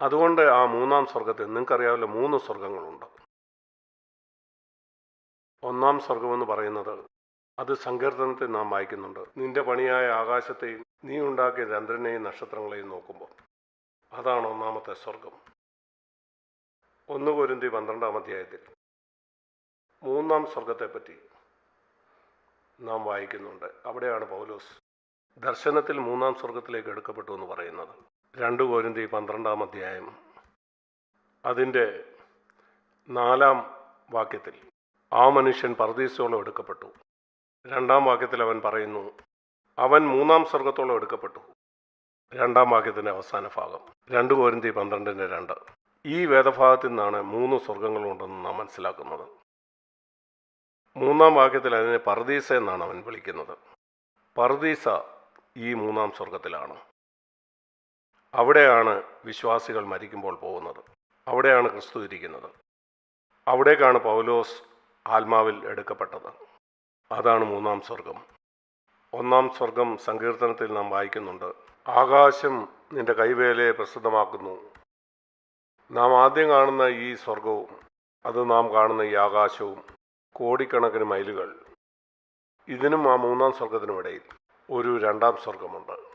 അതുകൊണ്ട് ആ മൂന്നാം സ്വർഗത്തിൽ നിങ്ങൾക്കറിയാമല്ലോ മൂന്ന് സ്വർഗങ്ങളുണ്ട് ഒന്നാം സ്വർഗമെന്ന് പറയുന്നത് അത് സങ്കീർത്തനത്തിൽ നാം വായിക്കുന്നുണ്ട്. നിന്റെ പണിയായ ആകാശത്തെയും നീ ഉണ്ടാക്കിയ ചന്ദ്രനെയും നക്ഷത്രങ്ങളെയും നോക്കുമ്പോൾ. അതാണ് ഒന്നാമത്തെ സ്വർഗം ഒന്ന് കൊരിന്തി പന്ത്രണ്ടാം അധ്യായത്തിൽ. മൂന്നാം സ്വർഗത്തെപ്പറ്റി നാം വായിക്കുന്നുണ്ട്. അവിടെയാണ് പൗലോസ് ദർശനത്തിൽ മൂന്നാം സ്വർഗത്തിലേക്ക് എടുക്കപ്പെട്ടു എന്ന് പറയുന്നത്. രണ്ട് കോരിന്തി പന്ത്രണ്ടാം അധ്യായം. അതിന്റെ നാലാം വാക്യത്തിൽ ആ മനുഷ്യൻ പർദീസോളം എടുക്കപ്പെട്ടു. രണ്ടാം വാക്യത്തിൽ അവൻ പറയുന്നു അവൻ മൂന്നാം സ്വർഗത്തോളം എടുക്കപ്പെട്ടു. രണ്ടാം വാക്യത്തിന്റെ അവസാന ഭാഗം രണ്ട് കോരിന്തി പന്ത്രണ്ടിന്റെ രണ്ട്. ഈ വേദഭാഗത്തിൽ നിന്നാണ് മൂന്ന് സ്വർഗങ്ങളുണ്ടെന്ന് നാം മനസ്സിലാക്കുന്നത്. മൂന്നാം വാക്യത്തിൽ അതിനെ പർദീസ എന്നാണ് അവൻ വിളിക്കുന്നത്. പർദീസ ഈ മൂന്നാം സ്വർഗത്തിലാണ് അവിടെയാണ് വിശ്വാസികൾ മരിക്കുമ്പോൾ പോകുന്നത്. അവിടെയാണ് ക്രിസ്തു ഇരിക്കുന്നത്. അവിടേക്കാണ് പൗലോസ് ആത്മാവിൽ എടുക്കപ്പെട്ടത്. അതാണ് മൂന്നാം സ്വർഗം ഒന്നാം സ്വർഗം സങ്കീർത്തനത്തിൽ നാം വായിക്കുന്നുണ്ട്. ആകാശം നിന്റെ കൈവേലയെ പ്രസിദ്ധമാക്കുന്നു. നാം ആദ്യം കാണുന്ന ഈ സ്വർഗവും അത് നാം കാണുന്ന ഈ ആകാശവും കോടിക്കണക്കിന് മൈലുകൾ. ഇതിനും ആ മൂന്നാം സ്വർഗത്തിനും ഇടയിൽ ഒരു രണ്ടാം സ്വർഗമുണ്ട്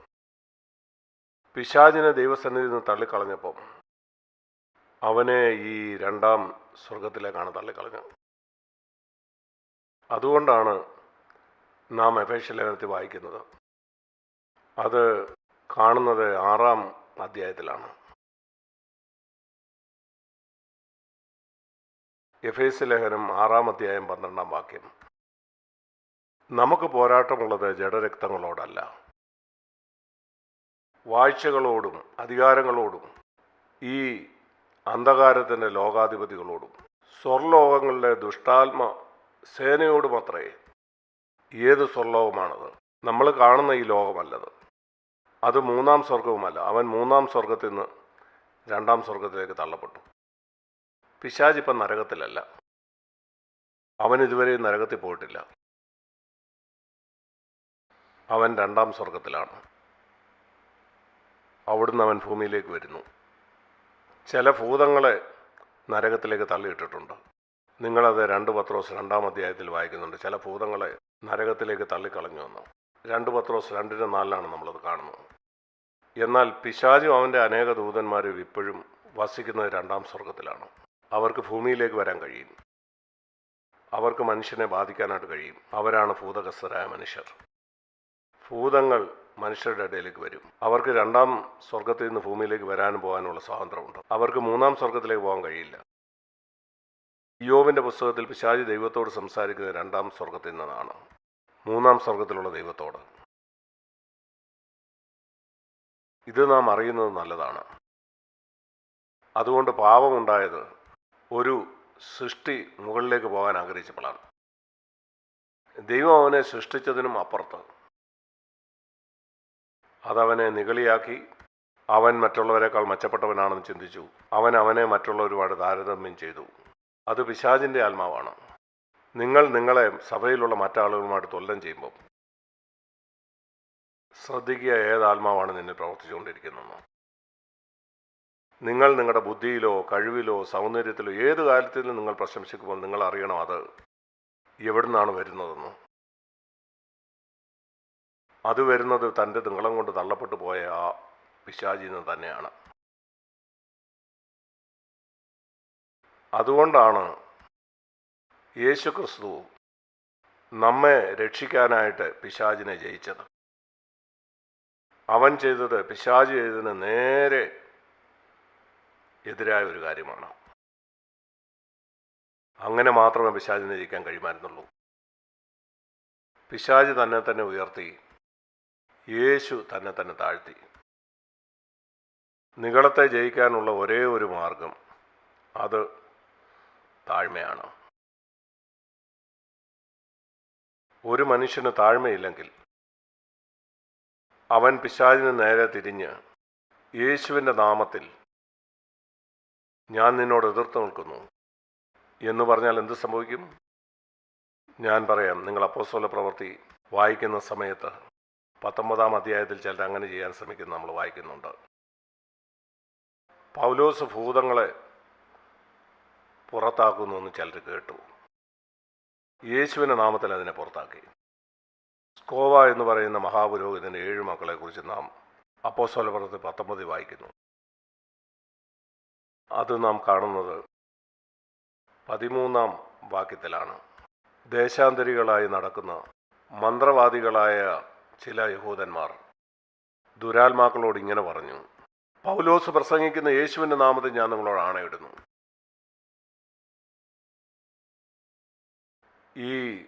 പിശാചിനെ ദൈവസന്നിധിയിൽ നിന്ന് തള്ളിക്കളഞ്ഞപ്പം അവനെ ഈ രണ്ടാം സ്വർഗത്തിലേക്കാണ് തള്ളിക്കളഞ്ഞത് അതുകൊണ്ടാണ് നാം എഫേഷ്യ ലേഖനത്തിൽ വായിക്കുന്നത്. അത് കാണുന്നത് ആറാം അധ്യായത്തിലാണ്. എഫേസ് ലേഖനം ആറാം അധ്യായം പന്ത്രണ്ടാം വാക്യം. നമുക്ക് പോരാട്ടമുള്ളത് ജഡരക്തങ്ങളോടല്ല. വാഴ്ചകളോടും അധികാരങ്ങളോടും ഈ അന്ധകാരത്തിന്റെ ലോകാധിപതികളോടും സ്വർലോകങ്ങളിലെ ദുഷ്ടാത്മ മാത്രമേ ഏത് സ്വർലോകമാണത്. നമ്മൾ കാണുന്ന ഈ ലോകമല്ലത്. അത് മൂന്നാം സ്വർഗവുമല്ല അവൻ മൂന്നാം സ്വർഗത്തിൽ നിന്ന് രണ്ടാം സ്വർഗത്തിലേക്ക് തള്ളപ്പെട്ടു. പിശാജ് ഇപ്പം നരകത്തിലല്ല. അവൻ ഇതുവരെ നരകത്തിൽ പോയിട്ടില്ല. അവൻ രണ്ടാം സ്വർഗത്തിലാണ് അവിടുന്ന് അവൻ ഭൂമിയിലേക്ക് വരുന്നു. ചില ഭൂതങ്ങളെ നരകത്തിലേക്ക് തള്ളിയിട്ടിട്ടുണ്ട്. നിങ്ങളത് രണ്ട് പത്രോസ് രണ്ടാം അധ്യായത്തിൽ വായിക്കുന്നുണ്ട്. ചില ഭൂതങ്ങളെ നരകത്തിലേക്ക് തള്ളിക്കളഞ്ഞു എന്ന്. രണ്ട് പത്രോസ് രണ്ടിന് നാലിലാണ് നമ്മളത് കാണുന്നത്. എന്നാൽ പിശാചും അവന്റെ അനേക ദൂതന്മാരും ഇപ്പോഴും വസിക്കുന്നത് രണ്ടാം സ്വർഗത്തിലാണ് അവർക്ക് ഭൂമിയിലേക്ക് വരാൻ കഴിയും. അവർക്ക് മനുഷ്യനെ ബാധിക്കാനായിട്ട് കഴിയും. അവരാണ് ഭൂതഗ്രസ്തരായ മനുഷ്യർ. ഭൂതങ്ങൾ മനുഷ്യരുടെ ഇടയിലേക്ക് വരും. അവർക്ക് രണ്ടാം സ്വർഗത്തിൽ നിന്ന് ഭൂമിയിലേക്ക് വരാനും പോകാനുള്ള സ്വാതന്ത്ര്യമുണ്ട്. അവർക്ക് മൂന്നാം സ്വർഗത്തിലേക്ക് പോകാൻ കഴിയില്ല. യോബിന്റെ പുസ്തകത്തിൽ പിശാചി ദൈവത്തോട് സംസാരിക്കുന്ന രണ്ടാം സ്വർഗത്തിൽ നിന്നാണ്. മൂന്നാം സ്വർഗത്തിലുള്ള ദൈവത്തോട്. ഇത് നാം അറിയുന്നത് നല്ലതാണ്. അതുകൊണ്ട് പാപമുണ്ടായത് ഒരു സൃഷ്ടി മുകളിലേക്ക് പോകാൻ ആഗ്രഹിച്ചപ്പോഴാണ്. ദൈവം അവനെ സൃഷ്ടിച്ചതിനും അപ്പുറത്ത് അതവനെ നിഗളിയാക്കി. അവൻ മറ്റുള്ളവരെക്കാൾ മെച്ചപ്പെട്ടവനാണെന്ന് ചിന്തിച്ചു. അവൻ അവനെ മറ്റുള്ളവരുമായിട്ട് താരതമ്യം ചെയ്തു. അത് പിശാചിന്റെ ആത്മാവാണ്. നിങ്ങൾ നിങ്ങളെ സഭയിലുള്ള മറ്റാളുകളുമായിട്ട് തൊല്ലം ചെയ്യുമ്പോൾ ശ്രദ്ധിക്കുക ഏത് ആത്മാവാണ് നിന്നെ പ്രവർത്തിച്ചുകൊണ്ടിരിക്കുന്നതെന്ന് നിങ്ങൾ നിങ്ങളുടെ ബുദ്ധിയിലോ കഴിവിലോ സൗന്ദര്യത്തിലോ ഏത് കാര്യത്തിലും നിങ്ങൾ പ്രശംസിക്കുമ്പോൾ നിങ്ങൾ അറിയണം അത് എവിടുന്നാണ് വരുന്നതെന്ന്. അത് വരുന്നത് തന്റെ തിങ്കളം കൊണ്ട് തള്ളപ്പെട്ടു പോയ ആ പിശാചിൽ നിന്ന് തന്നെയാണ്. അതുകൊണ്ടാണ് യേശു ക്രിസ്തു നമ്മെ രക്ഷിക്കാനായിട്ട് പിശാചിനെ ജയിച്ചത്. അവൻ ചെയ്തത് പിശാജ് ചെയ്തതിന് നേരെ എതിരായ ഒരു കാര്യമാണ്. അങ്ങനെ മാത്രമേ പിശാചിനെ ജയിക്കാൻ കഴിയുമായിരുന്നുള്ളൂ. പിശാജ് തന്നെ തന്നെ ഉയർത്തി യേശു തന്നെ തന്നെ താഴ്ത്തി. നികളത്തെ ജയിക്കാനുള്ള ഒരേ ഒരു മാർഗം അത് താഴ്മയാണ്. ഒരു മനുഷ്യന് താഴ്മയില്ലെങ്കിൽ അവൻ പിശാചിന് നേരെ തിരിഞ്ഞ് യേശുവിന്റെ നാമത്തിൽ ഞാൻ നിന്നോട് എതിർത്ത് നിൽക്കുന്നു എന്ന് പറഞ്ഞാൽ എന്ത് സംഭവിക്കും? ഞാൻ പറയാം നിങ്ങൾ അപ്പോസോല പ്രവൃത്തി വായിക്കുന്ന സമയത്ത് പത്തൊമ്പതാം അധ്യായത്തിൽ ചിലർ അങ്ങനെ ചെയ്യാൻ ശ്രമിക്കുന്നത് നമ്മൾ വായിക്കുന്നുണ്ട്. പൗലോസ് ഭൂതങ്ങളെ പുറത്താക്കുന്നു എന്ന് ചിലർ കേട്ടു. യേശുവിന്റെ നാമത്തിൽ അതിനെ പുറത്താക്കി. സ്കോവ എന്ന് പറയുന്ന മഹാപുരോഹിതന്റെ ഏഴ് മക്കളെക്കുറിച്ച് നാം അപ്പോസ്വലപുറത്ത് പത്തൊമ്പതിൽ വായിക്കുന്നു. അത് നാം കാണുന്നത് പതിമൂന്നാം വാക്യത്തിലാണ്. ദേശാന്തരികളായി നടക്കുന്ന മന്ത്രവാദികളായ ചില യഹൂദന്മാർ ദുരാത്മാക്കളോട് ഇങ്ങനെ പറഞ്ഞു പൗലോസ് പ്രസംഗിക്കുന്ന യേശുവിന്റെ നാമത്തിൽ ഞാൻ നിങ്ങളോട് ആണയിടുന്നു. ഈ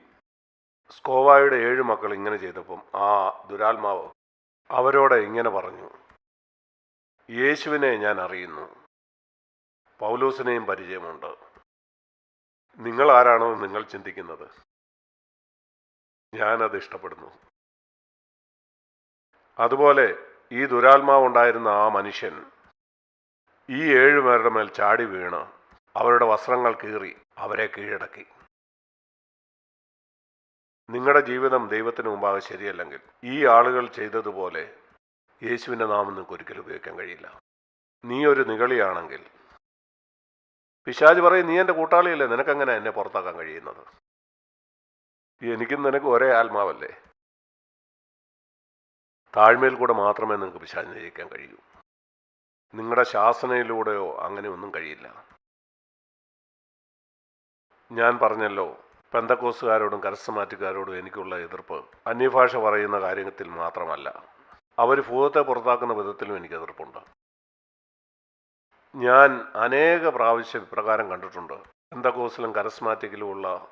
സ്കോവായുടെ ഏഴ് മക്കൾ ഇങ്ങനെ ചെയ്തപ്പം ആ ദുരാത്മാവ് അവരോട് ഇങ്ങനെ പറഞ്ഞു യേശുവിനെ ഞാൻ അറിയുന്നു പൗലോസിനെയും പരിചയമുണ്ട്. നിങ്ങൾ ആരാണോ നിങ്ങൾ ചിന്തിക്കുന്നത്. ഞാനത് ഇഷ്ടപ്പെടുന്നു. അതുപോലെ ഈ ദുരാത്മാവ് ഉണ്ടായിരുന്ന ആ മനുഷ്യൻ ഈ ഏഴുപേരുടെ മേൽ ചാടി വീണ് അവരുടെ വസ്ത്രങ്ങൾ കീറി അവരെ കീഴടക്കി. നിങ്ങളുടെ ജീവിതം ദൈവത്തിന് മുമ്പാകെ ശരിയല്ലെങ്കിൽ ഈ ആളുകൾ ചെയ്തതുപോലെ യേശുവിന്റെ നാമം നിങ്ങൾക്ക് ഒരിക്കലും ഉപയോഗിക്കാൻ കഴിയില്ല. നീ ഒരു നികളിയാണെങ്കിൽ. പിശാജ് പറയും നീ എന്റെ കൂട്ടാളിയല്ലേ? നിനക്കെങ്ങനെ എന്നെ പുറത്താക്കാൻ കഴിയുന്നത്? എനിക്കും നിനക്ക് ഒരേ ആത്മാവല്ലേ? താഴ്മയിൽ കൂടെ മാത്രമേ നിങ്ങൾക്ക് പിശാചിനെ ജയിക്കാൻ കഴിയൂ. നിങ്ങളുടെ ശാസനയിലൂടെയോ അങ്ങനെ ഒന്നും കഴിയില്ല. ഞാൻ പറഞ്ഞല്ലോ പെന്തക്കോസുകാരോടും കരസ്ഥമാറ്റുകാരോടും എനിക്കുള്ള എതിർപ്പ് അന്യഭാഷ പറയുന്ന കാര്യത്തിൽ മാത്രമല്ല. അവർ ഭൂതത്തെ പുറത്താക്കുന്ന വിധത്തിലും എനിക്ക് എതിർപ്പുണ്ട്. ഞാൻ അനേക പ്രാവശ്യം ഇപ്രകാരം കണ്ടിട്ടുണ്ട്. പെന്തക്കോസിലും കരസ്മാറ്റിക്കിലുമുള്ള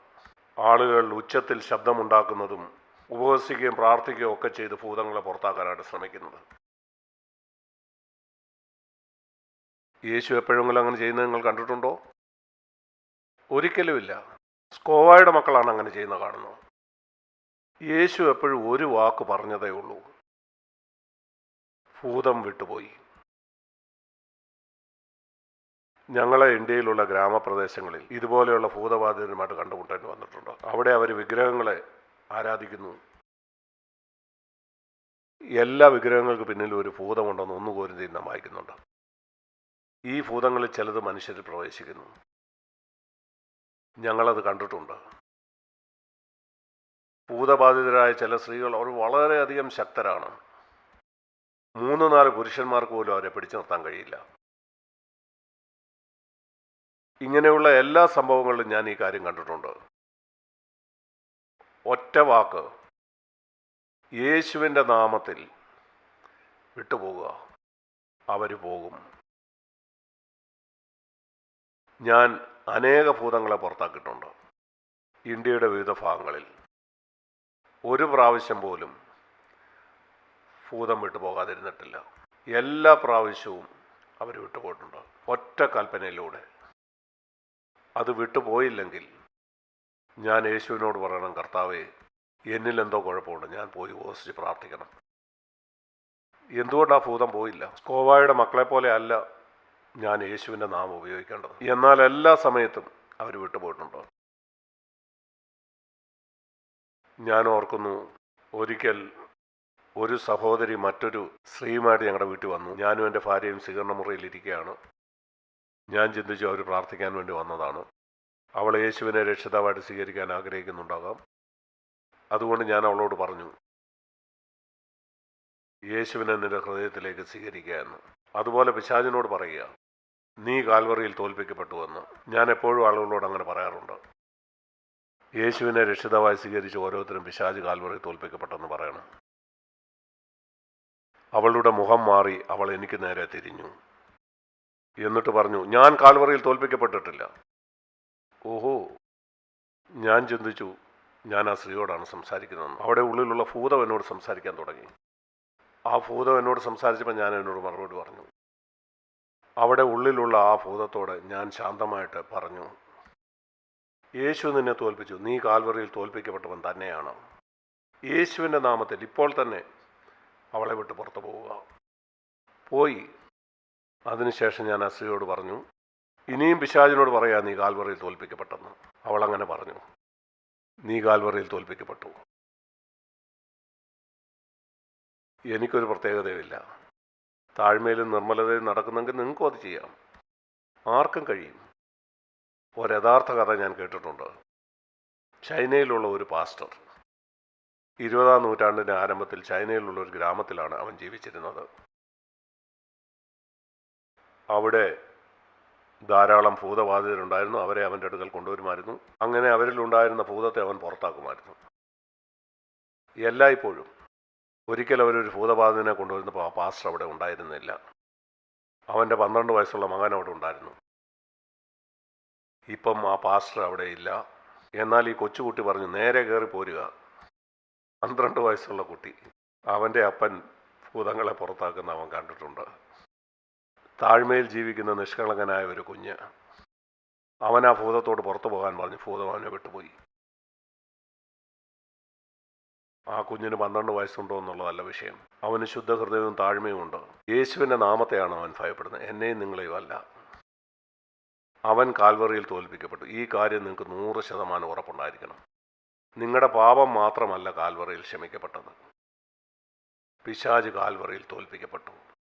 ആളുകൾ ഉച്ചത്തിൽ ശബ്ദമുണ്ടാക്കുന്നതും ഉപവസിക്കുകയും പ്രാർത്ഥിക്കുകയും ഒക്കെ ചെയ്ത് ഭൂതങ്ങളെ പുറത്താക്കാനായിട്ട് ശ്രമിക്കുന്നത്. യേശു എപ്പോഴെങ്കിലും അങ്ങനെ ചെയ്യുന്നത് നിങ്ങൾ കണ്ടിട്ടുണ്ടോ? ഒരിക്കലുമില്ല. സ്കോവായുടെ മക്കളാണ് അങ്ങനെ ചെയ്യുന്ന കാണുന്നത്. യേശു എപ്പോഴും ഒരു വാക്ക് പറഞ്ഞതേ ഉള്ളൂ. ഭൂതം വിട്ടുപോയി. ഞങ്ങളെ ഇന്ത്യയിലുള്ള ഗ്രാമപ്രദേശങ്ങളിൽ ഇതുപോലെയുള്ള ഭൂതബാധിതരുമായിട്ട് കണ്ടുമുട്ടേണ്ടി വന്നിട്ടുണ്ട്. അവിടെ അവർ വിഗ്രഹങ്ങളെ ആരാധിക്കുന്നു. എല്ലാ വിഗ്രഹങ്ങൾക്ക് പിന്നിലും ഒരു ഭൂതമുണ്ടെന്ന് ഒന്ന് കോരി തീരുന്ന വായിക്കുന്നുണ്ട്. ഈ ഭൂതങ്ങളിൽ ചിലത് മനുഷ്യരിൽ പ്രവേശിക്കുന്നു. ഞങ്ങളത് കണ്ടിട്ടുണ്ട്. ഭൂതബാധിതരായ ചില സ്ത്രീകൾ അവർ വളരെയധികം ശക്തരാണ്. മൂന്ന് നാല് പുരുഷന്മാർക്ക് പോലും അവരെ പിടിച്ചു നിർത്താൻ കഴിയില്ല. ഇങ്ങനെയുള്ള എല്ലാ സംഭവങ്ങളിലും ഞാൻ ഈ കാര്യം കണ്ടിട്ടുണ്ട്. ഒറ്റ വാക്ക്. യേശുവിന്റെ നാമത്തിൽ വിട്ടുപോകുക അവർ പോകും. ഞാൻ അനേക ഭൂതങ്ങളെ പുറത്താക്കിയിട്ടുണ്ട്. ഇന്ത്യയുടെ വിവിധ ഭാഗങ്ങളിൽ. ഒരു പ്രാവശ്യം പോലും ഭൂതം വിട്ടുപോകാതിരുന്നിട്ടില്ല. എല്ലാ പ്രാവശ്യവും അവർ വിട്ടുപോയിട്ടുണ്ട്. ഒറ്റ കൽപ്പനയിലൂടെ. അത് വിട്ടുപോയില്ലെങ്കിൽ ഞാൻ യേശുവിനോട് പറയണം കർത്താവേ എന്നിൽ എന്തോ കുഴപ്പമുണ്ട്. ഞാൻ പോയി ഉപസിച്ച് പ്രാർത്ഥിക്കണം. എന്തുകൊണ്ട് ആ ഭൂതം പോയില്ല? സ്കോവായുടെ മക്കളെ പോലെ അല്ല ഞാൻ യേശുവിന്റെ നാമം ഉപയോഗിക്കേണ്ടത്. എന്നാൽ എല്ലാ സമയത്തും അവർ വിട്ടുപോയിട്ടുണ്ടോ? ഞാൻ ഓർക്കുന്നു ഒരിക്കൽ ഒരു സഹോദരി മറ്റൊരു സ്ത്രീയുമായിട്ട് ഞങ്ങളുടെ വീട്ടിൽ വന്നു. ഞാനും എന്റെ ഭാര്യയും സ്വീകരണ മുറിയിൽ ഇരിക്കുകയാണ്. ഞാൻ ചിന്തിച്ചു അവർ പ്രാർത്ഥിക്കാൻ വേണ്ടി വന്നതാണ്. അവൾ യേശുവിനെ രക്ഷിതാവായിട്ട് സ്വീകരിക്കാൻ ആഗ്രഹിക്കുന്നുണ്ടാകാം. അതുകൊണ്ട് ഞാൻ അവളോട് പറഞ്ഞു യേശുവിനെ നിന്റെ ഹൃദയത്തിലേക്ക് സ്വീകരിക്കുക എന്ന്. അതുപോലെ പിശാചിനോട് പറയുക നീ കാൽവറിയിൽ തോൽപ്പിക്കപ്പെട്ടുവെന്ന് ഞാൻ എപ്പോഴും ആളുകളോട് അങ്ങനെ പറയാറുണ്ട്. യേശുവിനെ രക്ഷിതാവായി സ്വീകരിച്ച് ഓരോരുത്തരും പിശാജ് കാൽവറിയിൽ തോൽപ്പിക്കപ്പെട്ടെന്ന് പറയണം. അവളുടെ മുഖം മാറി അവൾ എനിക്ക് നേരെ തിരിഞ്ഞു. എന്നിട്ട് പറഞ്ഞു ഞാൻ കാൽവറിയിൽ തോൽപ്പിക്കപ്പെട്ടിട്ടില്ല. ഓഹോ. ഞാൻ ചിന്തിച്ചു ഞാൻ ആ സ്ത്രീയോടാണ് സംസാരിക്കുന്നത് അവിടെ ഉള്ളിലുള്ള ഭൂതം എന്നോട് സംസാരിക്കാൻ തുടങ്ങി. ആ ഭൂതം എന്നോട് സംസാരിച്ചപ്പോൾ ഞാൻ എന്നോട് മറുപടി പറഞ്ഞു. അവിടെ ഉള്ളിലുള്ള ആ ഭൂതത്തോട് ഞാൻ ശാന്തമായിട്ട് പറഞ്ഞു. യേശു നിന്നെ തോൽപ്പിച്ചു. നീ കാൽവറിയിൽ തോൽപ്പിക്കപ്പെട്ടവൻ തന്നെയാണ്. യേശുവിന്റെ നാമത്തിൽ ഇപ്പോൾ തന്നെ അവളെ വിട്ട് പുറത്തു പോവുക. പോയി. അതിനുശേഷം ഞാൻ ആ പറഞ്ഞു ഇനിയും പിശാചിനോട് പറയാ നീ കാൽവറിയിൽ തോൽപ്പിക്കപ്പെട്ടെന്ന്. അവൾ അങ്ങനെ പറഞ്ഞു. നീ കാൽവറിയിൽ തോൽപ്പിക്കപ്പെട്ടു. എനിക്കൊരു പ്രത്യേകതയുമില്ല താഴ്മയിലും നിർമ്മലതയും നടക്കുന്നെങ്കിൽ നിങ്ങൾക്കും അത് ചെയ്യാം. ആർക്കും കഴിയും. ഒരു യഥാർത്ഥ കഥ ഞാൻ കേട്ടിട്ടുണ്ട്. ചൈനയിലുള്ള ഒരു പാസ്റ്റർ. ഇരുപതാം നൂറ്റാണ്ടിന്റെ ആരംഭത്തിൽ ചൈനയിലുള്ള ഒരു ഗ്രാമത്തിലാണ് അവൻ ജീവിച്ചിരുന്നത്. അവിടെ ധാരാളം ഭൂതബാധിതരുണ്ടായിരുന്നു അവരെ അവന്റെ അടുക്കൽ കൊണ്ടുവരുമായിരുന്നു. അങ്ങനെ അവരിലുണ്ടായിരുന്ന ഭൂതത്തെ അവൻ പുറത്താക്കുമായിരുന്നു. എല്ലായ്പ്പോഴും ഒരിക്കൽ അവരൊരു ഭൂതബാധിതനെ കൊണ്ടുവരുന്നപ്പോൾ ആ പാസ്റ്റർ അവിടെ ഉണ്ടായിരുന്നില്ല. അവന്റെ പന്ത്രണ്ട് വയസ്സുള്ള മകൻ അവിടെ ഉണ്ടായിരുന്നു. ഇപ്പം ആ പാസ്റ്റർ അവിടെ ഇല്ല. എന്നാൽ ഈ കൊച്ചുകുട്ടി പറഞ്ഞു നേരെ കയറി പോരുക. പന്ത്രണ്ട് വയസ്സുള്ള കുട്ടി. അവന്റെ അപ്പൻ ഭൂതങ്ങളെ പുറത്താക്കുന്ന അവൻ കണ്ടിട്ടുണ്ട്. താഴ്മയിൽ ജീവിക്കുന്ന നിഷ്കളങ്കനായ ഒരു കുഞ്ഞ് അവൻ ആ ഭൂതത്തോട് പുറത്തു പോകാൻ പറഞ്ഞു. ഭൂതം അവനെ വിട്ടുപോയി. ആ കുഞ്ഞിന് പന്ത്രണ്ട് വയസ്സുണ്ടോ എന്നുള്ളതല്ല വിഷയം. അവന് ശുദ്ധഹൃദയവും താഴ്മയും ഉണ്ട്. യേശുവിന്റെ നാമത്തെയാണ് അവൻ ഭയപ്പെടുന്നത്. എന്നെയും നിങ്ങളെയും അല്ല. അവൻ കാൽവറിയിൽ തോൽപ്പിക്കപ്പെട്ടു. ഈ കാര്യം നിങ്ങൾക്ക് നൂറ് ശതമാനം ഉറപ്പുണ്ടായിരിക്കണം. നിങ്ങളുടെ പാപം മാത്രമല്ല കാൽവറിയിൽ ക്ഷമിക്കപ്പെട്ടത്. പിശാജ് കാൽവറിയിൽ തോൽപ്പിക്കപ്പെട്ടു.